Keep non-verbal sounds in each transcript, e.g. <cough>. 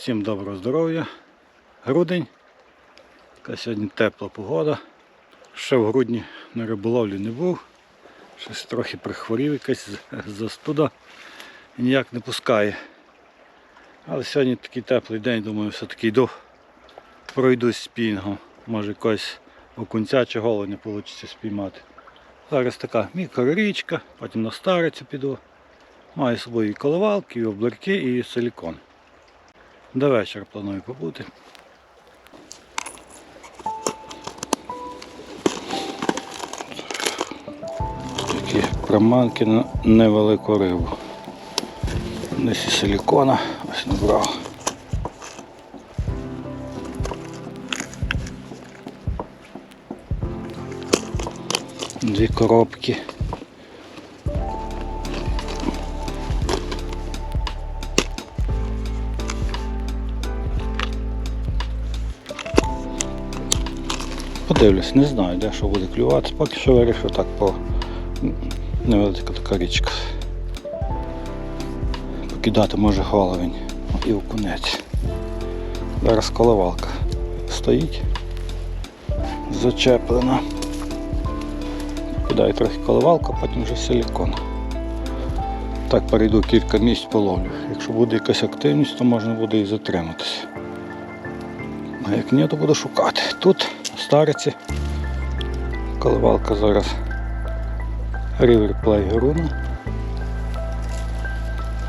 Всім доброго здоров'я. Грудень. Така сьогодні тепла погода. Ще в грудні на риболовлі не був. Щось трохи прихворів, якась застуда. І ніяк не пускає. Але сьогодні такий теплий день, думаю, все-таки йду. Пройдусь спінгом. Може якогось окунця чи головня вийде спіймати. Зараз така мікрорічка, потім на старицю піду. Маю з собою і коливалки, і обларки, і силікон. До вечора планую побути. Такі приманки на невелику рибу. Десь і силікона ось набрав. Дві коробки. Подивлюсь, не знаю, де що буде клювати. Поки що вирішив так по невелика така річка. Покидати може головень і окунець. Зараз коливалка стоїть. Зачеплена. Кидаю трохи коливалку, потім вже силікон. Так перейду кілька місць половлю. Якщо буде якась активність, то можна буде і затриматися. А як ні, то буду шукати. Тут, в стариці, коливалка зараз River Play Runa.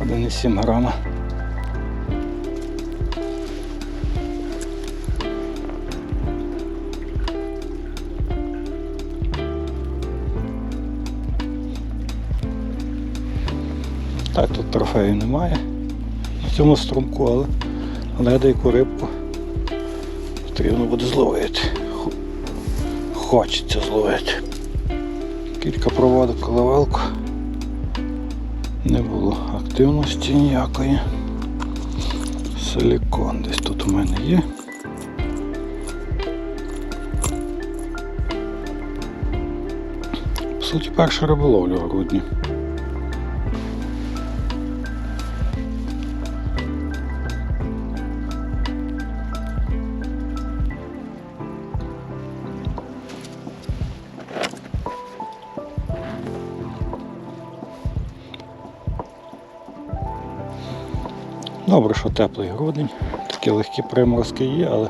1,7 грама. Так, тут трофею немає на цьому струмку, але, але деяку рибку потрібно буде зловити. Хо- Хочеться зловити. Кілька проводок коливалку. Не було активності ніякої. Силікон десь тут у мене є. По суті, перша риболовля в грудні. Добре, що теплий грудень. Такі легкі приморозки є, але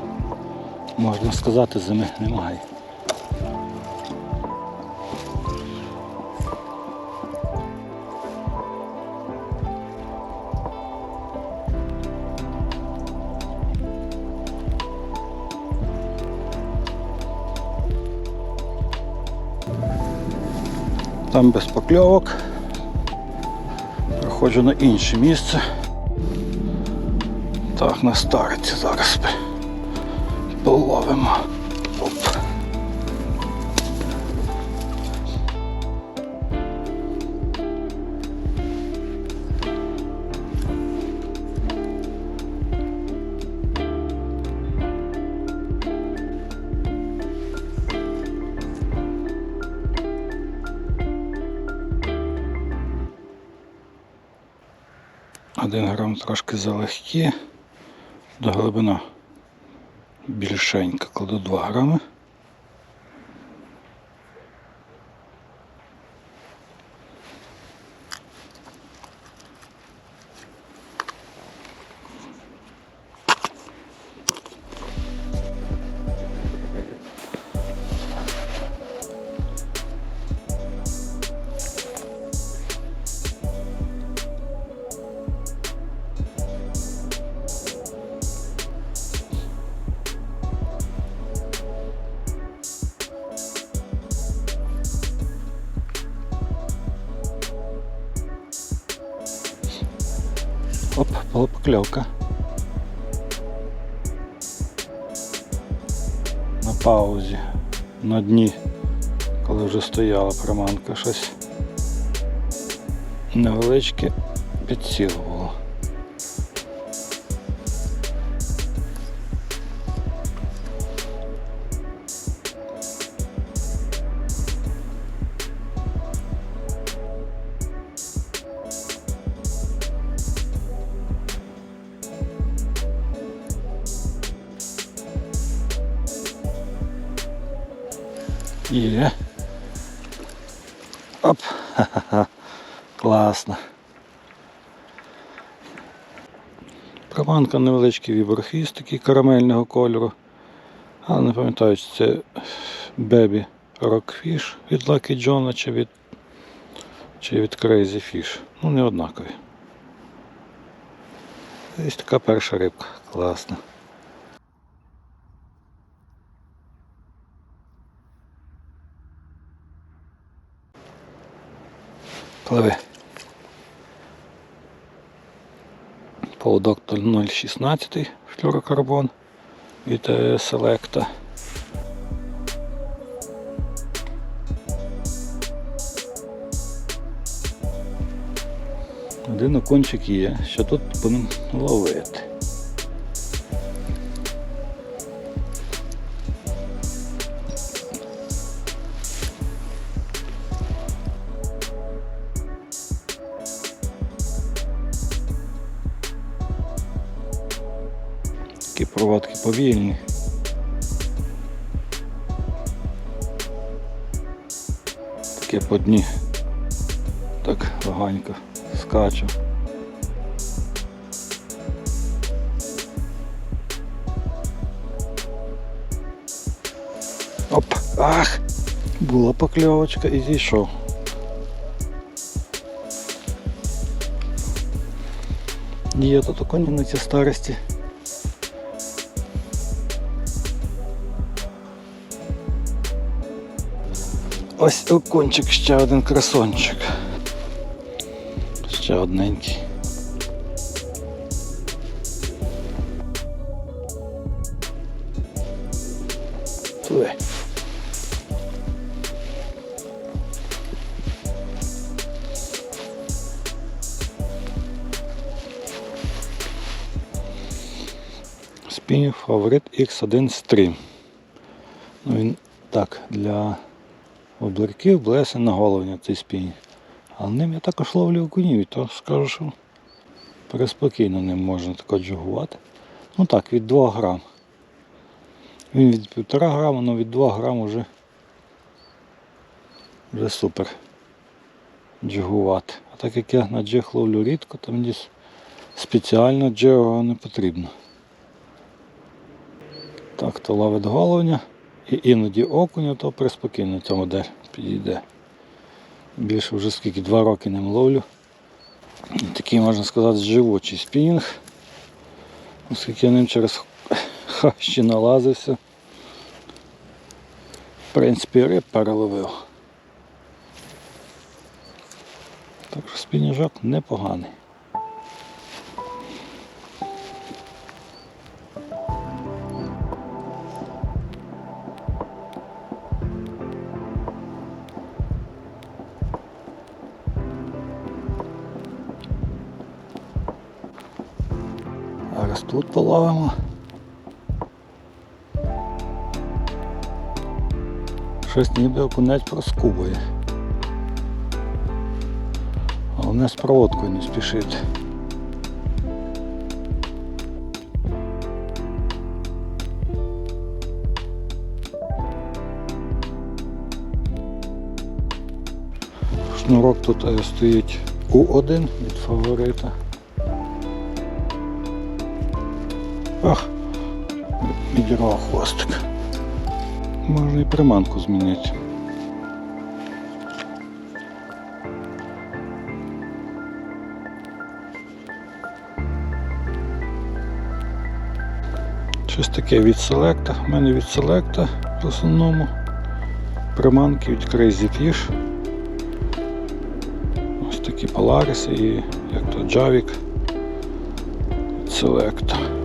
можна сказати, зими немає. Там без покльовок. Проходжу на інше місце. Так, на стариці зараз половимо. Оп. Один грам трошки залегкі. До глибина більшенька, кладу 2 грами. Покльовка. На паузі, на дні, коли вже стояла приманка, щось невеличке підсіл було. Оп. Ха-ха-ха. <laughs> Класно. Приманка невеличкий віброхвіст такий карамельного кольору. Але не пам'ятаю, чи це Baby Rockfish від Lucky John чи від, чи від Crazy Fish. Ну, не однакові. Ось така перша рибка. Класна. Пливи. Поводок 016 флюрокарбон від селекта. Один окончик є, що тут будемо ловити. Проводки повільні. Таке по дні. Так легонько скачу. Оп! Ах! Була покльовочка і зійшов. Є тут коні на цій старості. Ось окунчик, ще один красончик. Ще одненький. Пливи. Спінг фаворит X1 Stream. Ну, він так, для обларків блесен на головня цей спінг. Але ним я також ловлю окунів, і то скажу, що переспокійно ним можна тако джигувати. Ну так, від 2 грам. Він від 1,5 грама, але від 2 грам вже, вже супер джигувати. А так як я на джиг ловлю рідко, то мені спеціально джигова не потрібно. Так, то ловить головня і іноді окуня, то приспокійно ця модель підійде. Більше вже скільки два роки ним ловлю. Такий, можна сказати, живучий спінінг. Оскільки я ним через хащі налазився. В принципі, риб переловив. Так що спініжок непоганий. Тут половимо. Щось ніби окунець проскубує. Головне з проводкою не спішити. Шнурок тут е, стоїть У1 від фаворита. Ах, відірвав хвостик. Можна і приманку змінити. Щось таке від селекта. У мене від селекта в основному. Приманки від Crazy Fish. Ось такі Polaris і як то Javik від.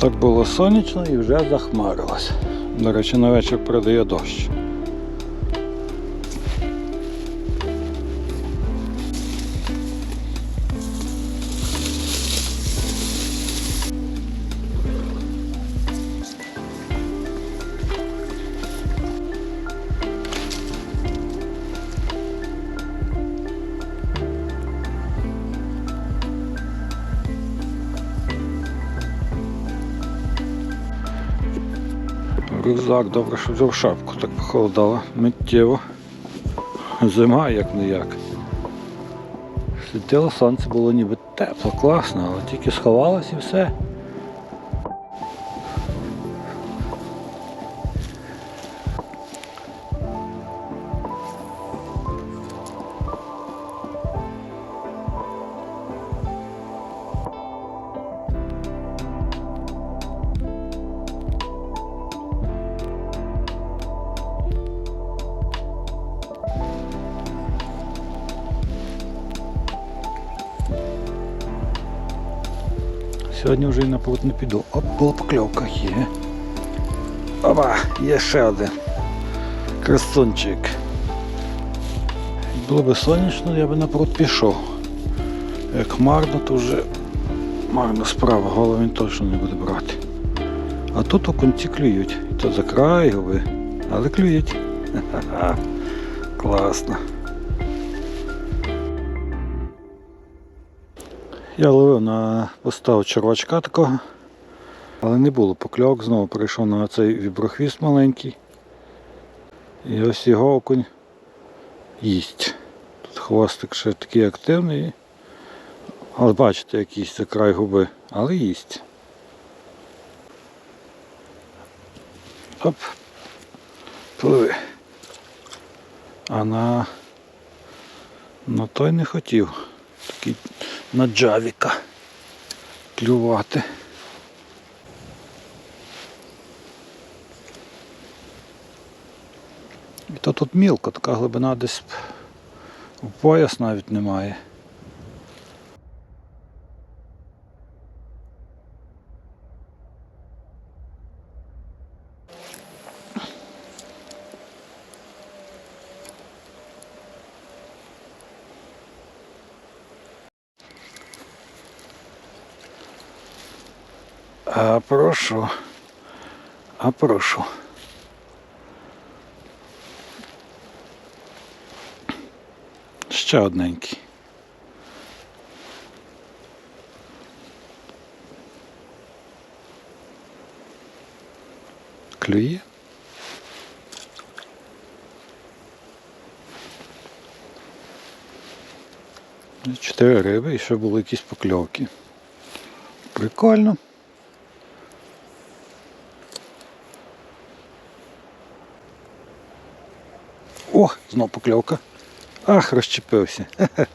Так було сонячно і вже захмарилось. До речі, на вечір продає дощ. Рюкзак, добре, що взяв шапку, так похолодало. Миттєво. Зима як не як. Світило сонце було ніби тепло, класно, але тільки сховалось і все. Сьогодні вже і на пруд не піду. Оп, була покльовка є. Опа, є ще один. Красунчик. Було би сонячно, я би на пруд пішов. Як марно, то вже марна справа, голову він точно не буде брати. А тут у кінці клюють. І то за край але клюють. <laughs> Ха-ха. Класно. Я ловив на поставив червачка такого, але не було покльовок, знову прийшов на цей віброхвіст маленький. І ось його окунь їсть. Тут хвостик ще такий активний. Але бачите, якийсь це край губи, але їсть. Оп. Пливи. А на, на той не хотів. Такий на джавіка клювати. І то тут мілко, така глибина десь в пояс навіть немає. А прошу. А прошу. Ще одненький. Клює. Чотири риби і ще були якісь покльовки. Прикольно. О, знов покльовка. Ах, розчепився. <laughs>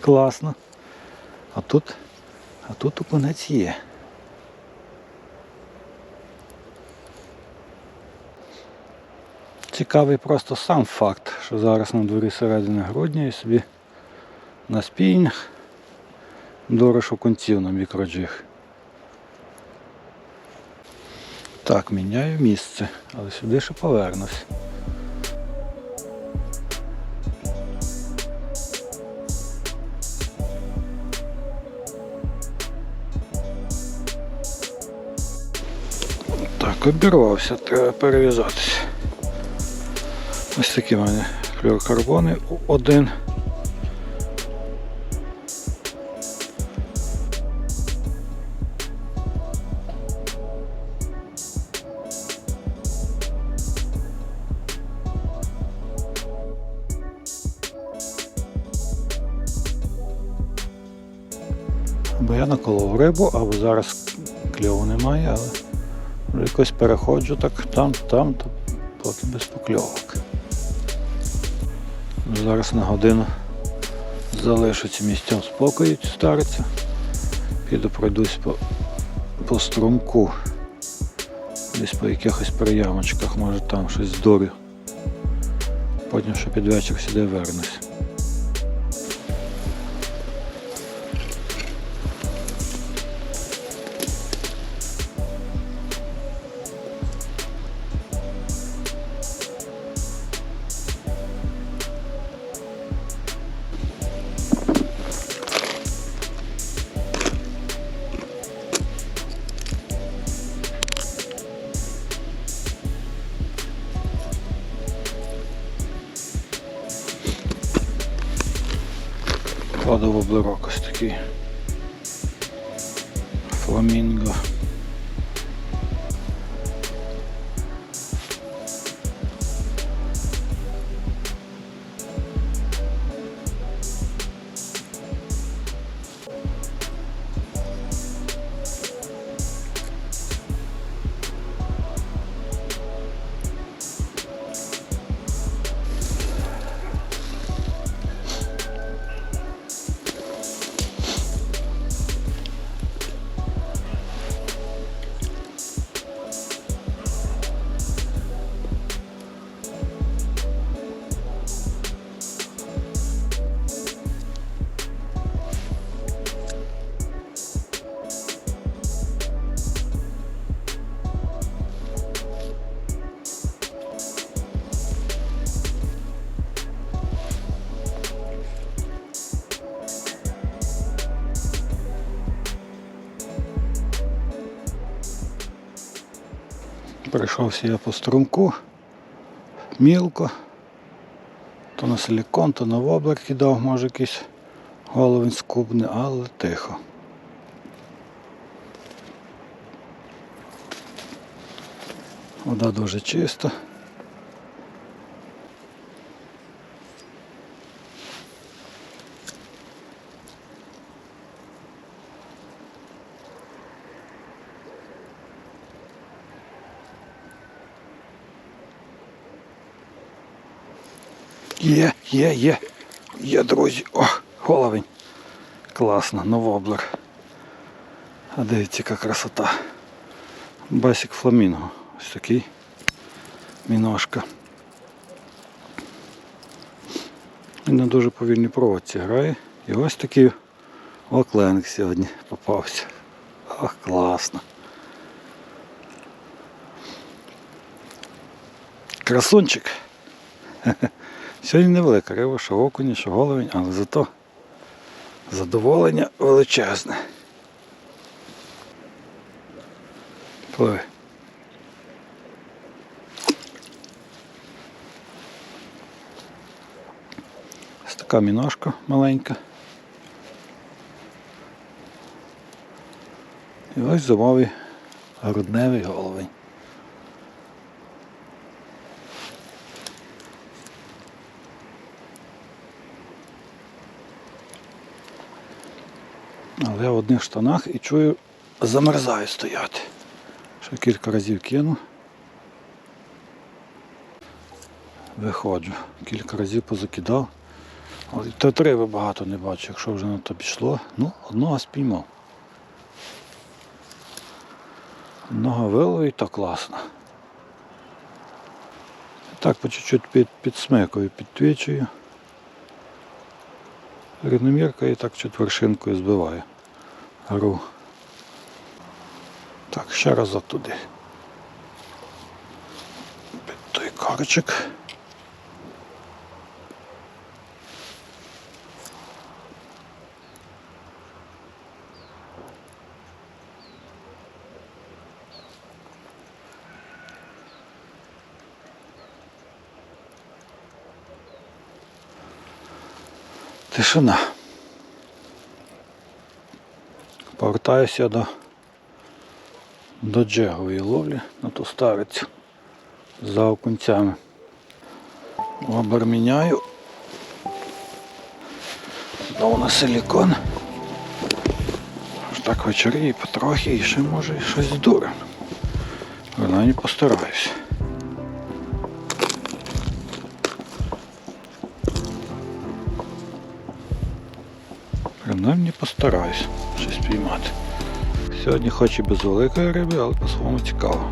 Класно. А тут, а тут окунець є. Цікавий просто сам факт, що зараз на дворі середини грудня і собі на спінг дорож окунців на мікроджиг. Так, міняю місце, але сюди ще повернусь. Так, обірвався, треба перев'язатися. Ось такі в мене флюорокарбони один. Бо я наколов рибу, або зараз кльову немає, але якось переходжу так там, там, то поки без покльовок. Зараз на годину залишиться місцем спокою стариться. Піду пройдусь по, по струмку. Десь по якихось приямочках, може там щось здорю. Потім ще під вечір сюди вернусь. Кладу воблерок ось такий. Фламінго. Прийшовся я по струмку, мілко, то на силікон, то на воблер кидав, може якийсь головень скубне, але тихо. Вода дуже чиста. Є, є, є, є, друзі. О, головень. Класно, на воблер. А дивіться, яка красота. Басик фламінго. Ось такий. Міношка. Він на дуже повільній проводці грає. І ось такий окленик сьогодні попався. Ох, класно. Красунчик. <laughs> Сьогодні невелика риба, що окуні, що головень, але зато задоволення величезне. Пливи. Ось така міношка маленька. І ось зимовий грудневий головень. Але я в одних штанах і чую, замерзаю стояти. Ще кілька разів кину. Виходжу. Кілька разів позакидав. Але то риби багато не бачу, якщо вже на то пішло. Ну, одного спіймав. Одного виловив то класно. Так по чуть-чуть під, підсмикую, підтвічую. Рівномірка і так четвершинкою збиваю. Гру. Так, ще раз туди. Під той корчик. Тишина. Повертаюся до, до джегової ловлі на ту старицю за окунцями. Обер міняю. Знову на силікон. Так вечоріє потрохи і ще може щось здуре. Принаймні постараюсь. Принаймні постараюсь щось піймати. Сьогодні хоч і без великої риби, але по-своєму цікаво.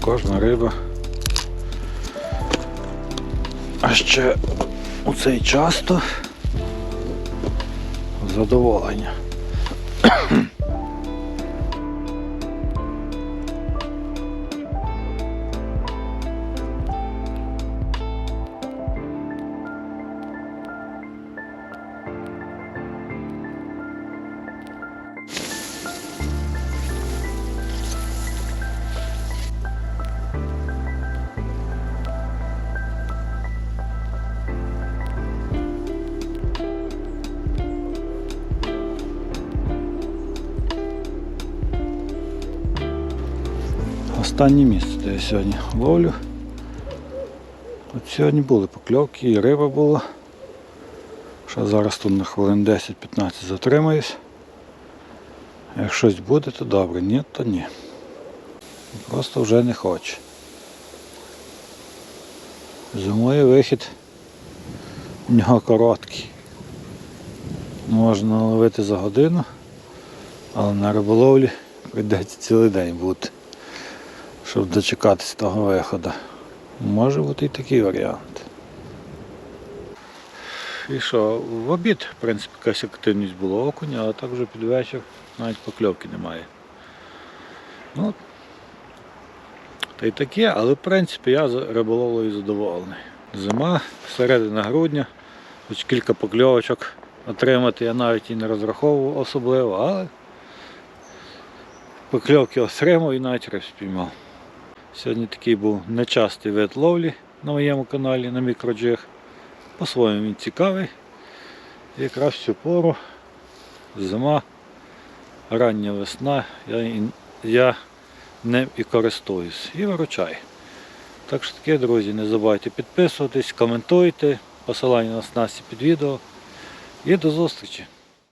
Кожна риба. А ще у цей час то задоволення. Останнє місце, де я сьогодні ловлю. От сьогодні були покльовки і риба була. Ще зараз тут на хвилин 10-15 затримаюсь. Як щось буде, то добре, ні, то ні. Просто вже не хоче. Зимою вихід у нього короткий. Можна ловити за годину, але на риболовлі прийдеться цілий день бути щоб дочекатися того виходу. Може бути і такий варіант. І що, в обід, в принципі, якась активність була окуня, але так вже під вечір навіть покльовки немає. Ну, та й таке, але в принципі я риболовлею задоволений. Зима, середина грудня, Хоч кілька покльовочок отримати я навіть і не розраховував особливо, але покльовки отримав і навіть риб спіймав. Сьогодні такий був нечастий вид ловлі на моєму каналі на мікроджиг. По-своєму він цікавий. І якраз в цю пору зима, рання весна, я, я ним і користуюсь. І виручаю. Так що таке, друзі, не забувайте підписуватись, коментуйте, посилання на снасті під відео. І до зустрічі!